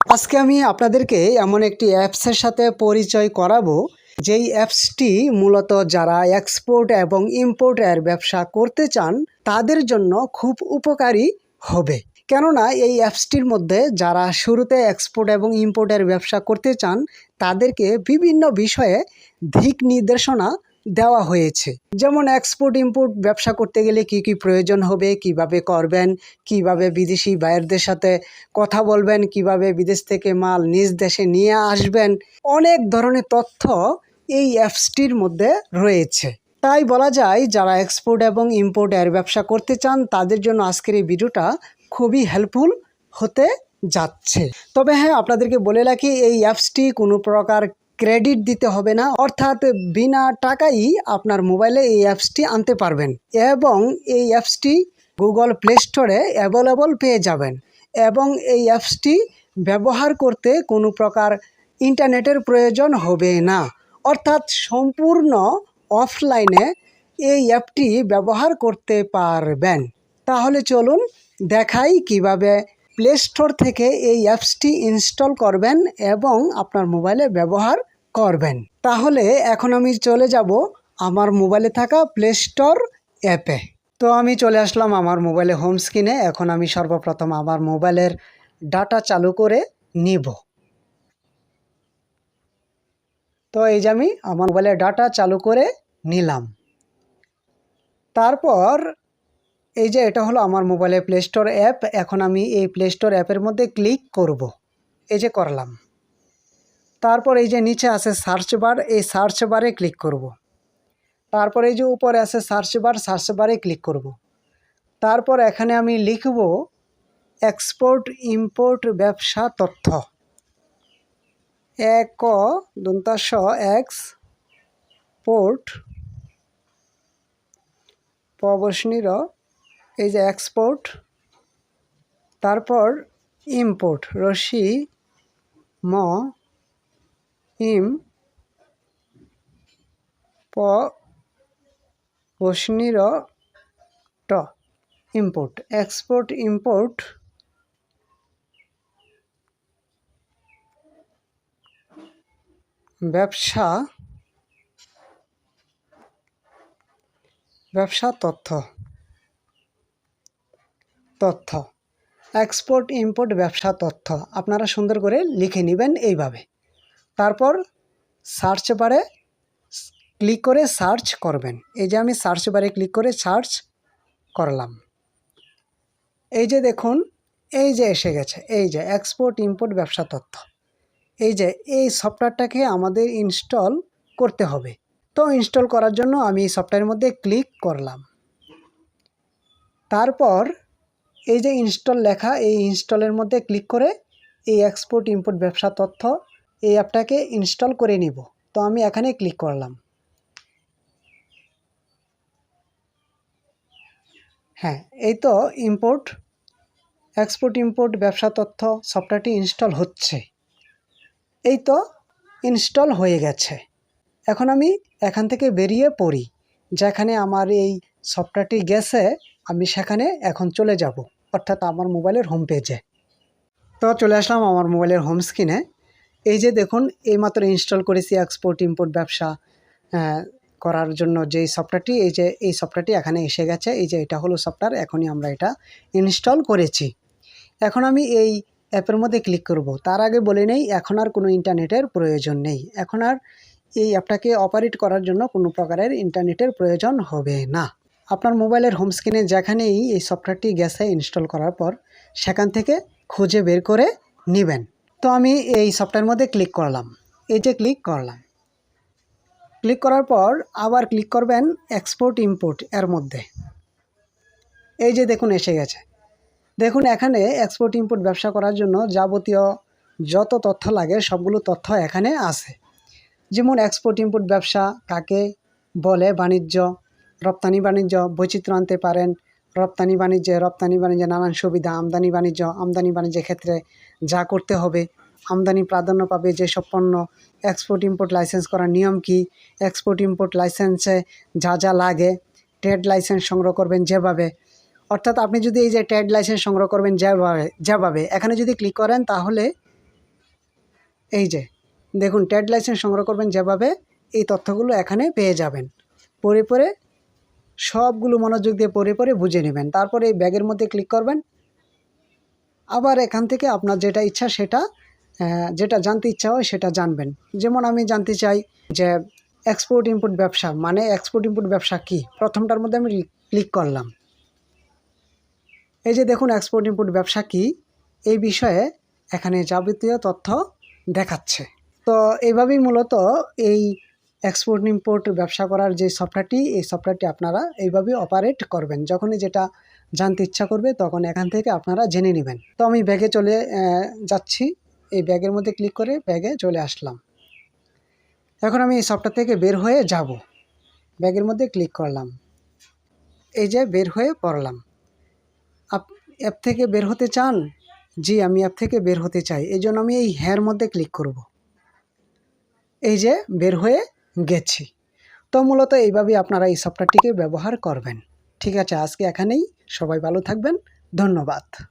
আজকে আমি আপনাদেরকে এমন একটি অ্যাপসের সাথে পরিচয় করাবো, যেই অ্যাপসটি মূলত যারা এক্সপোর্ট এবং ইম্পোর্টের ব্যবসা করতে চান, তাদের জন্য খুব উপকারী হবে। কেননা এই অ্যাপসটির মধ্যে যারা শুরুতে এক্সপোর্ট এবং ইম্পোর্টের ব্যবসা করতে চান, তাদেরকে বিভিন্ন বিষয়ে দিক নির্দেশনা দেওয়া হয়েছে। যেমন এক্সপোর্ট ইম্পোর্ট ব্যবসা করতে গেলে কি কি প্রয়োজন হবে, কীভাবে করবেন, কীভাবে বিদেশি বায়ারদের সাথে কথা বলবেন, কীভাবে বিদেশ থেকে মাল নিজ দেশে নিয়ে আসবেন, অনেক ধরনের তথ্য এই অ্যাপসটির মধ্যে রয়েছে। তাই বলা যায়, যারা এক্সপোর্ট এবং ইম্পোর্ট এর ব্যবসা করতে চান, তাদের জন্য আজকের এই ভিডিওটা খুবই হেল্পফুল হতে যাচ্ছে। তবে হ্যাঁ আপনাদেরকে বলে রাখি, এই অ্যাপসটি কোনো প্রকার ক্রেডিট দিতে হবে না, অর্থাৎ বিনা টাকাই আপনার মোবাইলে এই অ্যাপসটি আনতে পারবেন এবং এই অ্যাপসটি গুগল প্লে স্টোরে অ্যাভেলেবল পেয়ে যাবেন এবং এই অ্যাপসটি ব্যবহার করতে কোনো প্রকার ইন্টারনেটের প্রয়োজন হবে না। অর্থাৎ সম্পূর্ণ অফলাইনে এই অ্যাপটি ব্যবহার করতে পারবেন। তাহলে চলুন দেখাই কীভাবে প্লে স্টোর থেকে এই অ্যাপসটি ইনস্টল করবেন এবং আপনার মোবাইলে ব্যবহার করবেন। তাহলে এখন আমি চলে যাব আমার মোবাইলে থাকা প্লে স্টোর অ্যাপে। তো আমি চলে আসলাম আমার মোবাইলে হোম স্ক্রিনে এখন আমি সর্বপ্রথম আমার মোবাইলের ডাটা চালু করে নিব। তো এই যে আমি আমার মোবাইলে ডাটা চালু করে নিলাম। তারপর এই যে এটা হলো আমার মোবাইলে প্লে স্টোর অ্যাপ। এখন আমি এই প্লে স্টোর অ্যাপের মধ্যে ক্লিক করব। এই যে করলাম। তারপর এই যে নিচে আছে সার্চ বার এই সার্চ বারে ক্লিক করব। তারপর এই যে উপরে আছে সার্চ বার সার্চ বারে ক্লিক করব। তারপর এখানে আমি লিখব এক্সপোর্ট ইম্পোর্ট ব্যবসা তথ্য এক দন্তাস এক্স পোর্ট পবসনির এই যে এক্সপোর্ট তারপর ইম্পোর্ট রশি, ম ইম প বসনির ট ইম্পোর্ট এক্সপোর্ট ইম্পোর্ট ব্যবসা ব্যবসা তথ্য তথ্য এক্সপোর্ট ইম্পোর্ট ব্যবসা তথ্য, আপনারা সুন্দর করে লিখে নেবেন এইভাবে। তারপর সার্চ বারে ক্লিক করে সার্চ করবেন। এই যে আমি সার্চ বারে ক্লিক করে সার্চ করলাম। এই যে দেখুন, এই যে এসে গেছে। এই যে এক্সপোর্ট ইম্পোর্ট ব্যবসা তথ্য। এই যে এই সফটওয়্যারটাকে আমাদের ইনস্টল করতে হবে। তো ইনস্টল করার জন্য আমি এই সফটওয়্যারের মধ্যে ক্লিক করলাম। তারপর এই যে ইনস্টল লেখা, এই ইনস্টলের মধ্যে ক্লিক করে এই এক্সপোর্ট ইম্পোর্ট ব্যবসা তথ্য এই অ্যাপটাকে ইনস্টল করে নিব। তো আমি এখানে ক্লিক করলাম। হ্যাঁ এই তো ইম্পোর্ট, এক্সপোর্ট, ইম্পোর্ট, ব্যবসা তথ্য, সফটওয়্যারটি ইনস্টল হচ্ছে। এই তো ইনস্টল হয়ে গেছে। এখন আমি এখান থেকে বেরিয়ে পড়ি। যেখানে আমার এই সফটওয়্যারটি গেছে, আমি সেখানে এখন চলে যাব, অর্থাৎ আমার মোবাইলের হোম পেজে। তো চলে আসলাম আমার মোবাইলের হোম স্ক্রিনে। এই যে দেখুন, এইমাত্র ইনস্টল করেছি এক্সপোর্ট ইম্পোর্ট ব্যবসা করার জন্য যেই সফটওয়্যারটি এই যে, এই সফটওয়্যারটি এখানে এসে গেছে। এই যে, এটা হলো সফটওয়্যার এখনই আমরা এটা ইনস্টল করেছি। এখন আমি এই অ্যাপের মধ্যে ক্লিক করব। তার আগে বলে নেই, এখন আর কোনো ইন্টারনেটের প্রয়োজন নেই। এখন আর এই অ্যাপটাকে অপারেট করার জন্য কোনো প্রকারের ইন্টারনেটের প্রয়োজন হবে না। আপনার মোবাইলের হোম স্ক্রিনে যেখানেই এই সফটওয়্যারটি গেছে ইনস্টল করার পর, সেখান থেকে খুঁজে বের করে নেবেন। তো আমি এই সফটওয়্যার মধ্যে ক্লিক করলাম। এই যে ক্লিক করলাম। ক্লিক করার পর আবার ক্লিক করবেন এক্সপোর্ট ইম্পোর্ট এর মধ্যে। এই যে দেখুন এসে গেছে। দেখুন এখানে এক্সপোর্ট ইম্পোর্ট ব্যবসা করার জন্য যাবতীয় যত তথ্য লাগে সবগুলো তথ্য এখানে আছে। যেমন এক্সপোর্ট ইম্পোর্ট ব্যবসা কাকে বলে বাণিজ্য, রপ্তানি বাণিজ্য, বৈচিত্র্য আনতে পারেন রপ্তানি বাণিজ্যে রপ্তানি বাণিজ্যে নানান সুবিধা, আমদানি বাণিজ্য, আমদানি বাণিজ্যের ক্ষেত্রে যা করতে হবে। আমদানি প্রাধান্য পাবে যেসব পণ্য এক্সপোর্ট ইম্পোর্ট লাইসেন্স করার নিয়ম কি? এক্সপোর্ট ইম্পোর্ট লাইসেন্সে যা যা লাগে ট্রেড লাইসেন্স সংগ্রহ করবেন যেভাবে। অর্থাৎ আপনি যদি এই যে ট্রেড লাইসেন্স সংগ্রহ করবেন যেভাবে যেভাবে, এখানে যদি ক্লিক করেন তাহলে এই যে, দেখুন ট্রেড লাইসেন্স সংগ্রহ করবেন যেভাবে, এই তথ্যগুলো এখানে পেয়ে যাবেন। পরে পরে সবগুলো মনোযোগ দিয়ে পরে পরে বুঝে নেবেন। তারপরে এই ব্যাগের মধ্যে ক্লিক করবেন। আবার এখান থেকে আপনার যেটা ইচ্ছা সেটা যেটা জানতে ইচ্ছা হয় সেটা জানবেন। যেমন আমি জানতে চাই যে এক্সপোর্ট ইম্পোর্ট ব্যবসা মানে এক্সপোর্ট ইম্পোর্ট ব্যবসা কি? প্রথমটার মধ্যে আমি ক্লিক করলাম। এই যে দেখুন এক্সপোর্ট ইম্পোর্ট ব্যবসা কি? এই বিষয়ে এখানে যাবতীয় তথ্য দেখাচ্ছে। তো এইভাবেই মূলত এই এক্সপোর্ট ইম্পোর্ট ব্যবসা করার যে সফটওয়্যারটি এই সফটওয়্যারটি আপনারা এইভাবে অপারেট করবেন। যখনই যেটা জানতে ইচ্ছা করবে, তখন এখান থেকে আপনারা জেনে নেবেন। তো আমি ব্যাগে চলে যাচ্ছি। এই ব্যাগের মধ্যে ক্লিক করে ব্যাগে চলে আসলাম। এখন আমি এই সফটওয়্যার থেকে বের হয়ে যাব। ব্যাগের মধ্যে ক্লিক করলাম। এই যে বের হয়ে পড়লাম। আপ অ্যাপ থেকে বের হতে চান? জি, আমি অ্যাপ থেকে বের হতে চাই। এই জন্য আমি এই হ্যার মধ্যে ক্লিক করব। এই যে বের হয়ে গেছি। তো মূলত এইভাবেই আপনারা এই সফটওয়্যারটিকে ব্যবহার করবেন। ঠিক আছে, আজকে এখানেই। সবাই ভালো থাকবেন। ধন্যবাদ।